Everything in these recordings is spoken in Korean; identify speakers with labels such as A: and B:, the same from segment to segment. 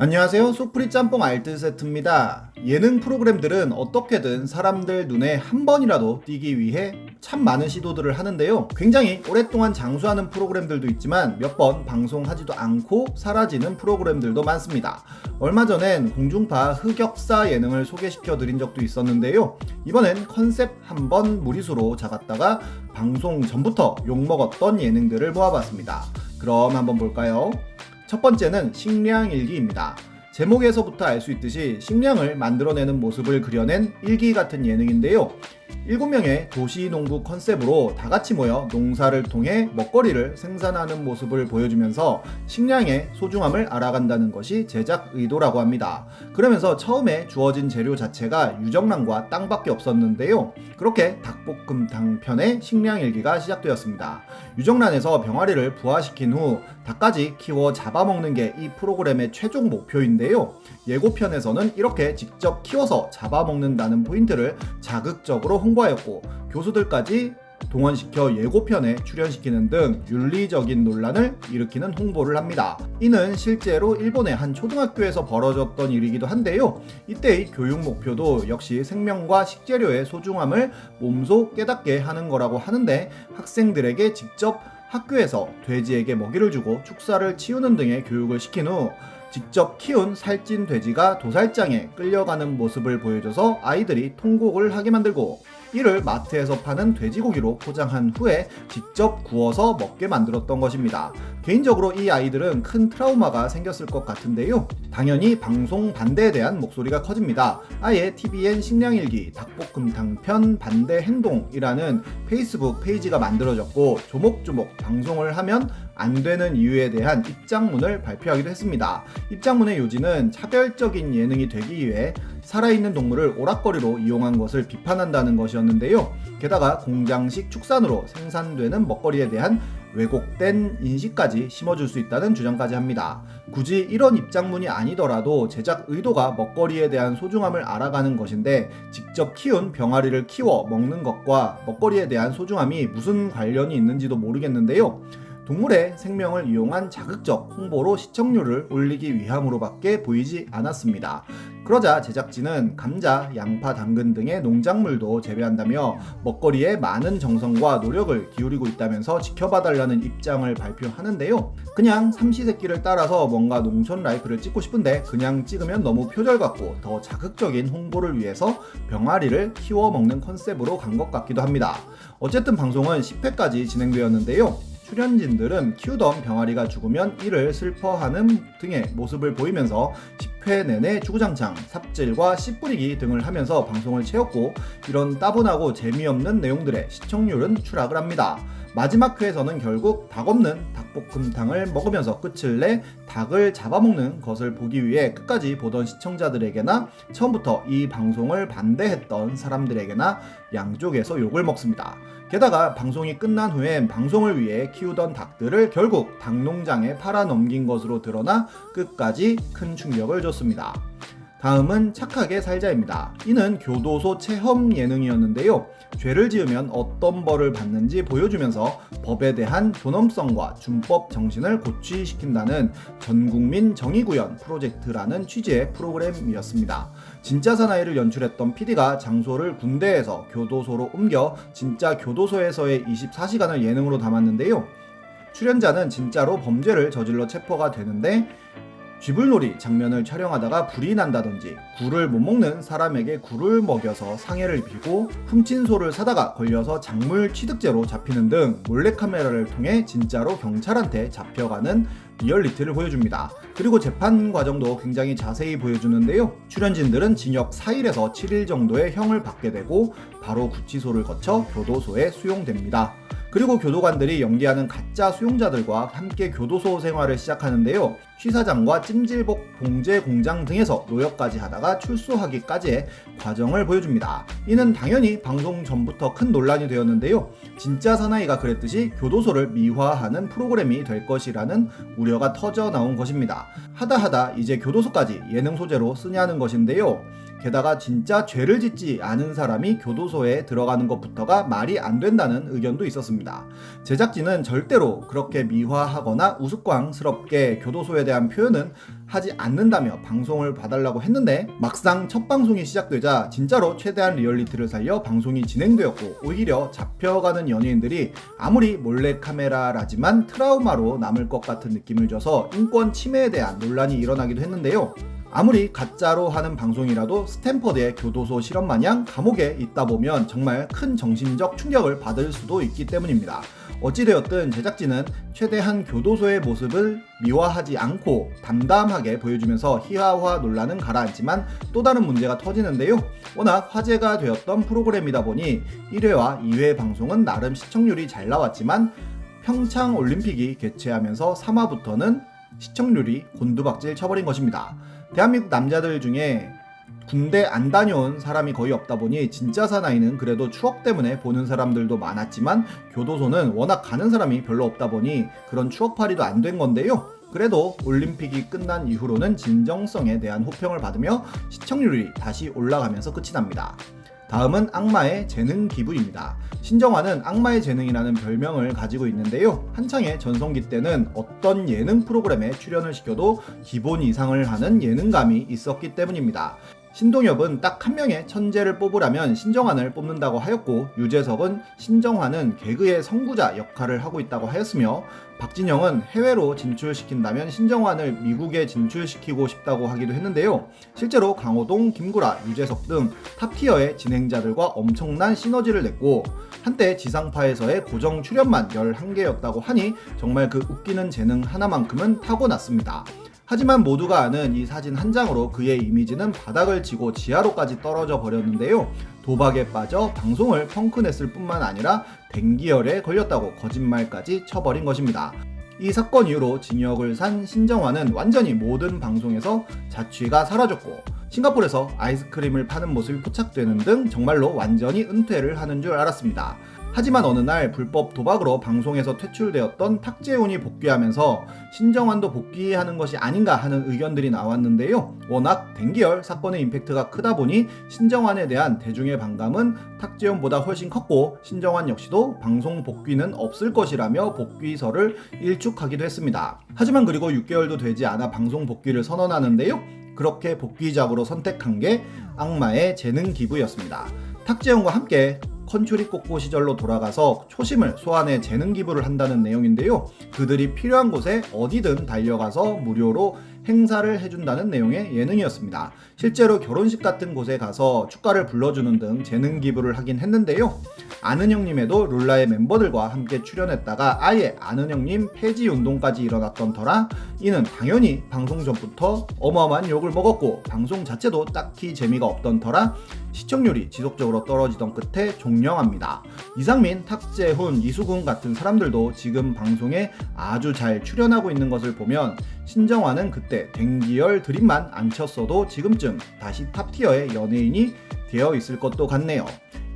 A: 안녕하세요. 소프리 짬뽕 알뜰 세트입니다. 예능 프로그램들은 어떻게든 사람들 눈에 한 번이라도 띄기 위해 참 많은 시도들을 하는데요. 굉장히 오랫동안 장수하는 프로그램들도 있지만 몇 번 방송하지도 않고 사라지는 프로그램들도 많습니다. 얼마 전엔 공중파 흑역사 예능을 소개시켜 드린 적도 있었는데요. 이번엔 컨셉 한 번 무리수로 잡았다가 방송 전부터 욕먹었던 예능들을 모아봤습니다. 그럼 한번 볼까요? 첫 번째는 식량일기입니다. 제목에서부터 알 수 있듯이 식량을 만들어내는 모습을 그려낸 일기 같은 예능인데요. 7명의 도시농부 컨셉으로 다 같이 모여 농사를 통해 먹거리를 생산하는 모습을 보여주면서 식량의 소중함을 알아간다는 것이 제작 의도라고 합니다. 그러면서 처음에 주어진 재료 자체가 유정란과 땅밖에 없었는데요. 그렇게 닭볶음탕 편의 식량일기가 시작되었습니다. 유정란에서 병아리를 부화시킨 후 닭까지 키워 잡아먹는 게 이 프로그램의 최종 목표인데요. 예고편에서는 이렇게 직접 키워서 잡아먹는다는 포인트를 자극적으로 홍보하였고 교수들까지 동원시켜 예고편에 출연시키는 등 윤리적인 논란을 일으키는 홍보를 합니다. 이는 실제로 일본의 한 초등학교에서 벌어졌던 일이기도 한데요. 이때의 교육 목표도 역시 생명과 식재료의 소중함을 몸소 깨닫게 하는 거라고 하는데 학생들에게 직접 학교에서 돼지에게 먹이를 주고 축사를 치우는 등의 교육을 시킨 후 직접 키운 살찐 돼지가 도살장에 끌려가는 모습을 보여줘서 아이들이 통곡을 하게 만들고 이를 마트에서 파는 돼지고기로 포장한 후에 직접 구워서 먹게 만들었던 것입니다. 개인적으로 이 아이들은 큰 트라우마가 생겼을 것 같은데요. 당연히 방송 반대에 대한 목소리가 커집니다. 아예 TVN 식량일기 닭볶음탕 편 반대 행동이라는 페이스북 페이지가 만들어졌고 조목조목 방송을 하면 안 되는 이유에 대한 입장문을 발표하기도 했습니다. 입장문의 요지는 차별적인 예능이 되기 위해 살아있는 동물을 오락거리로 이용한 것을 비판한다는 것이었는데요. 게다가 공장식 축산으로 생산되는 먹거리에 대한 왜곡된 인식까지 심어줄 수 있다는 주장까지 합니다. 굳이 이런 입장문이 아니더라도 제작 의도가 먹거리에 대한 소중함을 알아가는 것인데 직접 키운 병아리를 키워 먹는 것과 먹거리에 대한 소중함이 무슨 관련이 있는지도 모르겠는데요. 동물의 생명을 이용한 자극적 홍보로 시청률을 올리기 위함으로밖에 보이지 않았습니다. 그러자 제작진은 감자, 양파, 당근 등의 농작물도 재배한다며 먹거리에 많은 정성과 노력을 기울이고 있다면서 지켜봐달라는 입장을 발표하는데요. 그냥 삼시세끼를 따라서 뭔가 농촌 라이프를 찍고 싶은데 그냥 찍으면 너무 표절 같고 더 자극적인 홍보를 위해서 병아리를 키워 먹는 컨셉으로 간 것 같기도 합니다. 어쨌든 방송은 10회까지 진행되었는데요. 출연진들은 키우던 병아리가 죽으면 이를 슬퍼하는 등의 모습을 보이면서 10회 내내 주구장창 삽질과 씨 뿌리기 등을 하면서 방송을 채웠고 이런 따분하고 재미없는 내용들의 시청률은 추락을 합니다. 마지막 회에서는 결국 닭 없는 닭볶음탕을 먹으면서 끝을 내 닭을 잡아먹는 것을 보기 위해 끝까지 보던 시청자들에게나 처음부터 이 방송을 반대했던 사람들에게나 양쪽에서 욕을 먹습니다. 게다가 방송이 끝난 후엔 방송을 위해 키우던 닭들을 결국 닭농장에 팔아 넘긴 것으로 드러나 끝까지 큰 충격을 줬습니다. 다음은 착하게 살자입니다. 이는 교도소 체험 예능이었는데요. 죄를 지으면 어떤 벌을 받는지 보여주면서 법에 대한 존엄성과 준법 정신을 고취시킨다는 전국민 정의구현 프로젝트라는 취지의 프로그램이었습니다. 진짜 사나이를 연출했던 PD가 장소를 군대에서 교도소로 옮겨 진짜 교도소에서의 24시간을 예능으로 담았는데요. 출연자는 진짜로 범죄를 저질러 체포가 되는데 쥐불놀이 장면을 촬영하다가 불이 난다든지 굴을 못 먹는 사람에게 굴을 먹여서 상해를 입히고 훔친 소를 사다가 걸려서 작물 취득죄로 잡히는 등 몰래카메라를 통해 진짜로 경찰한테 잡혀가는 리얼리티를 보여줍니다. 그리고 재판 과정도 굉장히 자세히 보여주는데요. 출연진들은 징역 4일에서 7일 정도의 형을 받게 되고 바로 구치소를 거쳐 교도소에 수용됩니다. 그리고 교도관들이 연기하는 가짜 수용자들과 함께 교도소 생활을 시작하는데요. 취사장과 찜질복 봉제 공장 등에서 노역까지 하다가 출소하기까지의 과정을 보여줍니다. 이는 당연히 방송 전부터 큰 논란이 되었는데요. 진짜 사나이가 그랬듯이 교도소를 미화하는 프로그램이 될 것이라는 우려가 터져 나온 것입니다. 하다 하다 이제 교도소까지 예능 소재로 쓰냐는 것인데요. 게다가 진짜 죄를 짓지 않은 사람이 교도소에 들어가는 것부터가 말이 안 된다는 의견도 있었습니다. 제작진은 절대로 그렇게 미화하거나 우스꽝스럽게 교도소에 대한 표현은 하지 않는다며 방송을 봐달라고 했는데 막상 첫 방송이 시작되자 진짜로 최대한 리얼리티를 살려 방송이 진행되었고 오히려 잡혀가는 연예인들이 아무리 몰래카메라라지만 트라우마로 남을 것 같은 느낌을 줘서 인권 침해에 대한 논란이 일어나기도 했는데요. 아무리 가짜로 하는 방송이라도 스탠퍼드의 교도소 실험 마냥 감옥에 있다 보면 정말 큰 정신적 충격을 받을 수도 있기 때문입니다. 어찌되었든 제작진은 최대한 교도소의 모습을 미화하지 않고 담담하게 보여주면서 희화화 논란은 가라앉지만 또 다른 문제가 터지는데요. 워낙 화제가 되었던 프로그램이다 보니 1회와 2회 방송은 나름 시청률이 잘 나왔지만 평창 올림픽이 개최하면서 3화부터는 시청률이 곤두박질 쳐버린 것입니다. 대한민국 남자들 중에 군대 안 다녀온 사람이 거의 없다 보니 진짜 사나이는 그래도 추억 때문에 보는 사람들도 많았지만 교도소는 워낙 가는 사람이 별로 없다 보니 그런 추억팔이도 안 된 건데요. 그래도 올림픽이 끝난 이후로는 진정성에 대한 호평을 받으며 시청률이 다시 올라가면서 끝이 납니다. 다음은 악마의 재능 기부입니다. 신정화는 악마의 재능이라는 별명을 가지고 있는데요. 한창의 전성기 때는 어떤 예능 프로그램에 출연을 시켜도 기본 이상을 하는 예능감이 있었기 때문입니다. 신동엽은 딱 한 명의 천재를 뽑으라면 신정환을 뽑는다고 하였고 유재석은 신정환은 개그의 선구자 역할을 하고 있다고 하였으며 박진영은 해외로 진출시킨다면 신정환을 미국에 진출시키고 싶다고 하기도 했는데요. 실제로 강호동, 김구라, 유재석 등 탑티어의 진행자들과 엄청난 시너지를 냈고 한때 지상파에서의 고정 출연만 11개였다고 하니 정말 그 웃기는 재능 하나만큼은 타고났습니다. 하지만 모두가 아는 이 사진 한 장으로 그의 이미지는 바닥을 치고 지하로까지 떨어져 버렸는데요. 도박에 빠져 방송을 펑크냈을 뿐만 아니라 댕기열에 걸렸다고 거짓말까지 쳐버린 것입니다. 이 사건 이후로 징역을 산 신정환은 완전히 모든 방송에서 자취가 사라졌고 싱가포르에서 아이스크림을 파는 모습이 포착되는 등 정말로 완전히 은퇴를 하는 줄 알았습니다. 하지만 어느 날 불법 도박으로 방송에서 퇴출되었던 탁재훈이 복귀하면서 신정환도 복귀하는 것이 아닌가 하는 의견들이 나왔는데요. 워낙 댕기열 사건의 임팩트가 크다 보니 신정환에 대한 대중의 반감은 탁재훈보다 훨씬 컸고 신정환 역시도 방송 복귀는 없을 것이라며 복귀설을 일축하기도 했습니다. 하지만 그리고 6개월도 되지 않아 방송 복귀를 선언하는데요. 그렇게 복귀작으로 선택한 게 악마의 재능 기부였습니다. 탁재훈과 함께 컨츄리 꼬꼬 시절로 돌아가서 초심을 소환해 재능 기부를 한다는 내용인데요. 그들이 필요한 곳에 어디든 달려가서 무료로 행사를 해준다는 내용의 예능이었습니다. 실제로 결혼식 같은 곳에 가서 축가를 불러주는 등 재능 기부를 하긴 했는데요. 아는 형님에도 룰라의 멤버들과 함께 출연했다가 아예 아는 형님 폐지 운동까지 일어났던 터라 이는 당연히 방송 전부터 어마어마한 욕을 먹었고 방송 자체도 딱히 재미가 없던 터라 시청률이 지속적으로 떨어지던 끝에 종영합니다. 이상민, 탁재훈, 이수근 같은 사람들도 지금 방송에 아주 잘 출연하고 있는 것을 보면 신정환은 그때 댕기열 드림만 안 쳤어도 지금쯤 다시 탑티어의 연예인이 되어 있을 것도 같네요.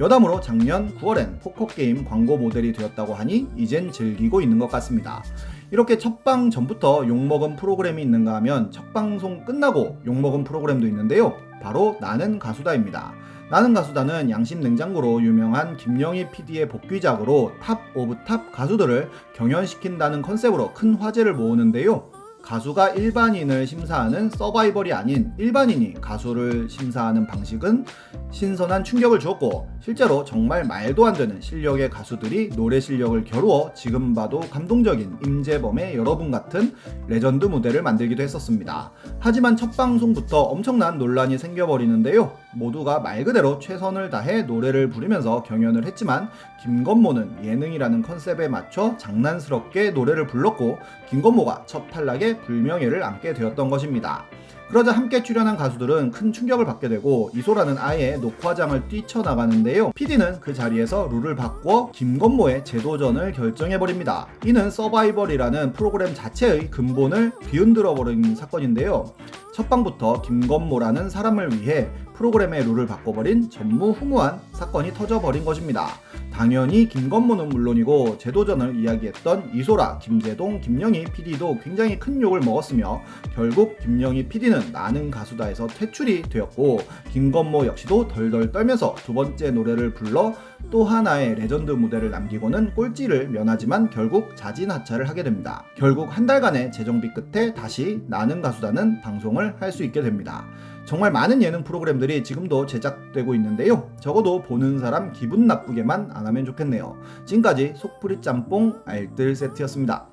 A: 여담으로 작년 9월엔 포커게임 광고 모델이 되었다고 하니 이젠 즐기고 있는 것 같습니다. 이렇게 첫방 전부터 욕먹은 프로그램이 있는가 하면 첫 방송 끝나고 욕먹은 프로그램도 있는데요. 바로 나는 가수다입니다. 나는 가수다는 양심 냉장고로 유명한 김영희 PD의 복귀작으로 탑 오브 탑 가수들을 경연시킨다는 컨셉으로 큰 화제를 모으는데요. 가수가 일반인을 심사하는 서바이벌이 아닌 일반인이 가수를 심사하는 방식은 신선한 충격을 주었고 실제로 정말 말도 안 되는 실력의 가수들이 노래 실력을 겨루어 지금 봐도 감동적인 임재범의 여러분 같은 레전드 무대를 만들기도 했었습니다. 하지만 첫 방송부터 엄청난 논란이 생겨버리는데요. 모두가 말 그대로 최선을 다해 노래를 부르면서 경연을 했지만 김건모는 예능이라는 컨셉에 맞춰 장난스럽게 노래를 불렀고 김건모가 첫 탈락에 불명예를 안게 되었던 것입니다. 그러자 함께 출연한 가수들은 큰 충격을 받게 되고 이소라는 아예 녹화장을 뛰쳐나가는데요. PD는 그 자리에서 룰을 바꿔 김건모의 재도전을 결정해버립니다. 이는 서바이벌이라는 프로그램 자체의 근본을 뒤흔들어버린 사건인데요. 첫 방부터 김건모라는 사람을 위해 프로그램의 룰을 바꿔버린 전무후무한 사건이 터져버린 것입니다. 당연히 김건모는 물론이고 재도전을 이야기했던 이소라, 김재동, 김영희 PD도 굉장히 큰 욕을 먹었으며 결국 김영희 PD는 나는 가수다에서 퇴출이 되었고 김건모 역시도 덜덜 떨면서 두 번째 노래를 불러 또 하나의 레전드 무대를 남기고는 꼴찌를 면하지만 결국 자진하차를 하게 됩니다. 결국 한 달간의 재정비 끝에 다시 나는 가수다는 방송을 할 수 있게 됩니다. 정말 많은 예능 프로그램들이 지금도 제작되고 있는데요. 적어도 보는 사람 기분 나쁘게만 안 하면 좋겠네요. 지금까지 속풀이 짬뽕 알뜰 세트였습니다.